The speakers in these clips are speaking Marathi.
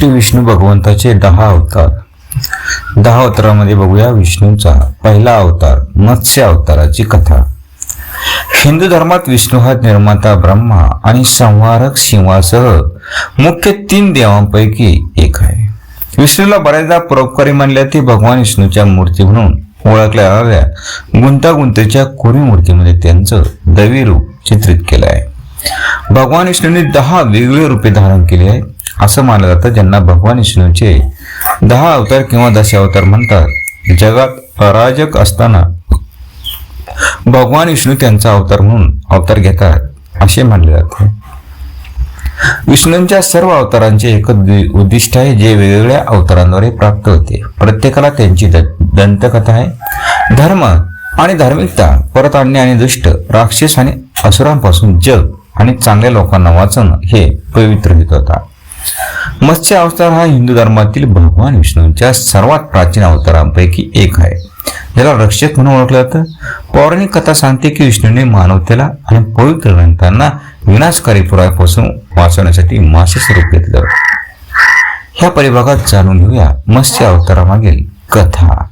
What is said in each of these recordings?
श्री विष्णू भगवंताचे दहा अवतार. दहा अवतारामध्ये बघूया विष्णूचा पहिला अवतार मत्स्य अवताराची कथा. हिंदू धर्मात विष्णू हा निर्माता ब्रह्मा आणि संहारक सिंहासह मुख्य तीन देवांपैकी एक आहे. विष्णूला बऱ्याचदा परोपकारी मानल्या ते भगवान विष्णूच्या मूर्ती म्हणून ओळखल्या जाणाऱ्या गुंतागुंतीच्या कोरी मूर्तीमध्ये त्यांचं दैवी रूप चित्रित केलं आहे. भगवान विष्णूंनी दहा वेगवेगळे रूपे धारण केली आहे असं मानलं जातं ज्यांना भगवान विष्णूचे दहा अवतार किंवा दशावतार म्हणतात. जगात अराजक असताना भगवान विष्णू त्यांचा अवतार म्हणून अवतार घेतात असे मानले जाते. विष्णूंच्या सर्व अवतारांचे एक उद्दिष्ट आहे जे वेगवेगळ्या अवतारांद्वारे प्राप्त होते. प्रत्येकाला त्यांची द- दंतकथा आहे. धर्म आणि धार्मिकता परत आणणे आणि दुष्ट राक्षस आणि असुरांपासून जग आणि चांगल्या लोकांना वाचवणं हे पवित्र हेतू होता. मत्स्य अवतार हा हिंदू धर्मातील भगवान विष्णूंच्या सर्वात प्राचीन अवतारांपैकी एक आहे. ज्याला रक्षक म्हणून ओळखलं जातं. पौराणिक कथा सांगते की विष्णूने मानवतेला आणि पवित्र ग्रंथांना विनाशकारी पुरापासून वाचवण्यासाठी मासे स्वरूप घेतलं. ह्या परिभागात जाणून घेऊया मत्स्य अवतारामागील कथा.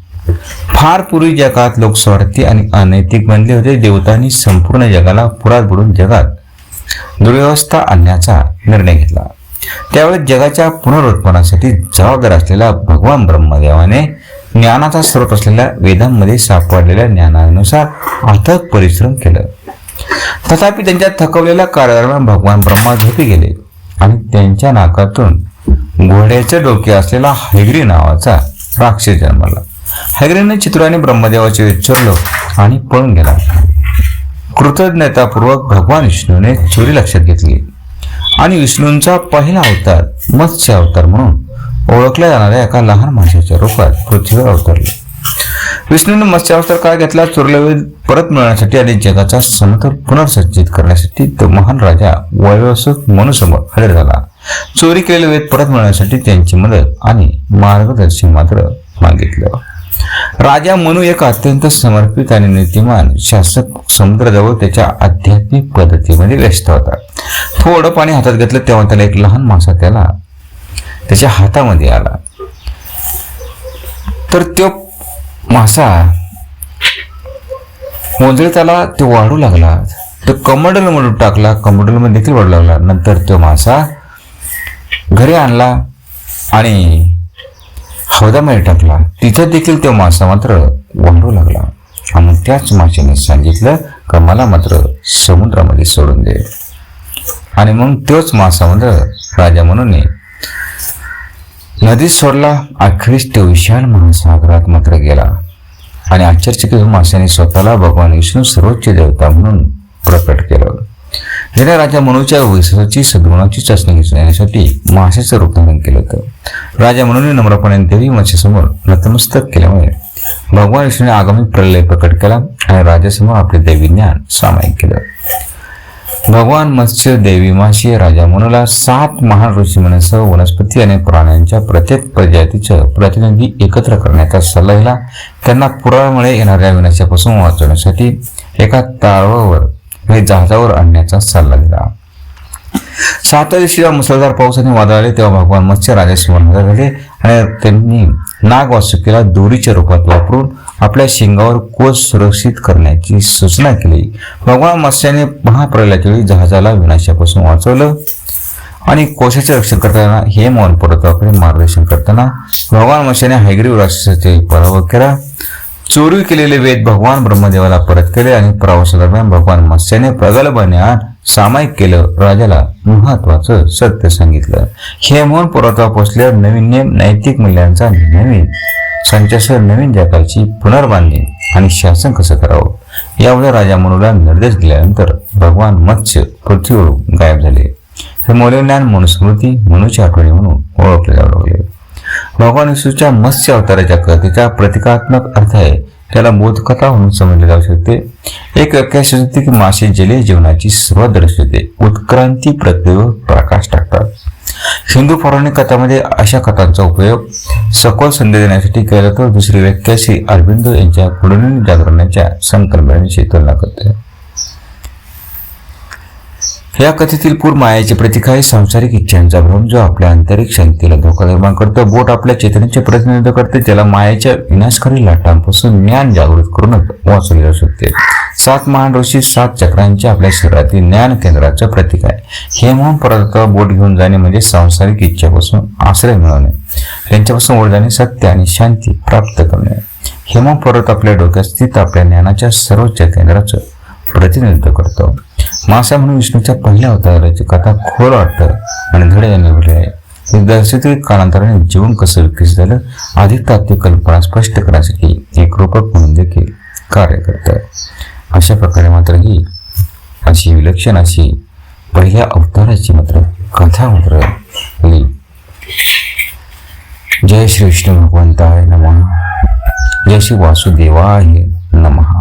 फार पूर्वी जगात लोक स्वार्थी आणि अनैतिक बनले होते. देवतांनी संपूर्ण जगाला पुरात बुडून जगात दुर्व्यवस्था आणण्याचा निर्णय घेतला. त्यावेळी जगाच्या पुनरुत्पन्नासाठी जबाबदार असलेला भगवान ब्रह्मदेवाने ज्ञानाचा स्रोत असलेल्या वेदांमध्ये सापडलेल्या ज्ञानानुसार अथक परिश्रम केलं. तथापि त्यांच्या थकवलेल्या कार्यादरम्यान भगवान ब्रह्मा झोपी गेले आणि त्यांच्या नाकातून घोड्याचे डोके असलेला हैग्री नावाचा राक्षस जन्मला. हैग्रीने चित्राने ब्रह्मदेवाचे विचारलं आणि पळून गेला. कृतज्ञतापूर्वक भगवान विष्णूने चोरी लक्षात घेतली. आणि विष्णूंचा पहिला अवतार मत्स्य अवतार म्हणून ओळखल्या जाणाऱ्या एका लहान माशाच्या रूपात पृथ्वीवर अवतरले. विष्णूने मत्स्य अवतार काय घेतला? चोरला परत मिळवण्यासाठी आणि जगाचा समतोल पुनर्सज्जित करण्यासाठी तो महान राजा वैवस्वत मनुसमोर हजर झाला. चोरी केलेले वेद परत मिळवण्यासाठी त्यांची मदत आणि मार्गदर्शन मात्र मागितलं. राजा मनु एक अत्यंत समर्पित आणि नीतिमान शासक समुद्राजवळ त्याच्या आध्यात्मिक पद्धतीमध्ये व्यस्त होता. थोडं पाणी हातात घेतलं तेव्हा त्याला एक लहान मासा त्याला त्याच्या हातामध्ये आला. तर तो मासा मोजळे त्याला तो वाढू लागला तो कमंडल म्हणून टाकला कमंडलमध्ये देखील वाढू लागला. नंतर तो मासा घरी आणला आणि हौदामध्ये टाकला तिथं देखील तो मासा मात्र वाढू लागला. आणि त्याच माशाने सांगितलं का मला मात्र समुद्रामध्ये सोडून दे. आणि मग तोच मासा मात्र राजा म्हणून नदीत सोडला. अखेरीस तो विशाल महासागरात मात्र गेला. आणि आश्चर्यचकित माशाने स्वतःला भगवान विष्णू सर्वोच्च देवता म्हणून प्रकट केलं. ज्याने राजा मनूच्या विश्वासाची सद्गुणाची चाचणी घेण्यासाठी माशाचं रूप धारण केलं होतं. राजा मनूने नम्रपणे देवी माशासमोर नतमस्तक केल्यामुळे भगवान विष्णूने आगामी प्रलय प्रकट केला आणि राजासमोर आपले देवी ज्ञान सामायिक केलं. भगवान मत्स्य देवी माशी राजा मनूला सात महान ऋषी मनसह वनस्पती आणि प्राण्यांच्या प्रत्येक प्रजातीचं प्रतिनिधी एकत्र करण्याचा सल्ला दिला. त्यांना पुरामुळे येणाऱ्या विनाशापासून वाचवण्यासाठी एका तारवावर हे जहाजावर आणण्याचा सल्ला दिला. सातव्या दिवशी जेव्हा मुसळधार पावसाने आणि वादळ आले तेव्हा भगवान मत्स्य राजासमोर हजर झाले आणि त्यांनी नाग वासुकीला दोरीच्या रूपात वापरून आपल्या शिंगावर कोस सुरक्षित करण्याची सूचना केली. भगवान मत्स्याने महाप्रलयाच्या वेळी जहाजाला विनाशापासून वाचवलं आणि कोशाचे रक्षण करताना हे मौन पर्वताकडे मार्गदर्शन करताना भगवान मत्स्याने हैग्रीव राक्षसाचे पराभव केला. चोरी केलेले वेद भगवान ब्रह्मदेवाला परत केले आणि प्रवासादरम्यान भगवान मत्स्याने प्रगल्भ ज्ञान सामायिक केलं. राजाला महत्वाचं सत्य सांगितलं. हे म्हणून पर्वतावर पोचल्यावर नवीन नेम नैतिक मूल्यांचा नवीन संचासह नवीन जगाची पुनर्बांधणी आणि शासन कसं करावं? यामुळे राजा मनूला निर्देश दिल्यानंतर भगवान मत्स्य पृथ्वीवरून गायब झाले. हे मौल्यज्ञान मनुस्मृती मनुच्या आठवणी म्हणून ओळखले जाऊ लागले. भगवान विष्णूच्या मत्स्य अवताराच्या कथेचा प्रतिकात्मक अर्थ आहे. त्याला बोधकथा म्हणून समजले जाऊ शकते. एक व्याख्या अशी की मासे जलीय जीवनाची सुरुवात दर्शवते उत्क्रांती प्रक्रियेवर प्रकाश टाकतात. हिंदू पौराणिक कथामध्ये अशा कथांचा उपयोग सखोल संदेश देण्यासाठी केला तर दुसरी व्याख्या श्री अरविंद यांच्या पुढील जागरणाच्या संकल्पनेची तुलना करते. या कथेतील पूर मायाचे प्रतीक आहे सांसारिक इच्छांचा भ्रम जो आपल्या आंतरिक शांतीला धोका निर्माण करतो. बोट आपल्या चेतनेचे प्रतिनिधित्व करते त्याला मायाच्या विनाशकारी लाटांपासून ज्ञान जागृत करूनच वाचवले जाऊ शकते. सात महान ऋषी सात चक्रांचे आपल्या शरीरातील ज्ञान केंद्राचं प्रतीक आहे. हेमोन पर्वतावर बोट घेऊन जाणे म्हणजे सांसारिक इच्छापासून आश्रय मिळवणे. त्यांच्यापासून ओढ जाणे सत्य आणि शांती प्राप्त करणे. हेमा पर्वत आपल्या डोक्यात स्थित आपल्या ज्ञानाच्या सर्वोच्च केंद्राचं प्रतिनिधित्व करतो. मासा म्हणून विष्णूच्या पहिल्या अवताराची कथा खोल वाटतं आणि धडे यांनी आहे. हे दर्शक कालांतराने जीवन कसं विकसित झालं अधिक तात्विक कल्पना स्पष्ट करण्यासाठी एक रूपक म्हणून देखील कार्य करतं. अशा प्रकारे मात्र ही अशी विलक्षण अशी पहिल्या अवताराची मात्र कथा मात्र ही जय श्री विष्णू भगवंताय नम. जय श्री वासुदेवाय नमः.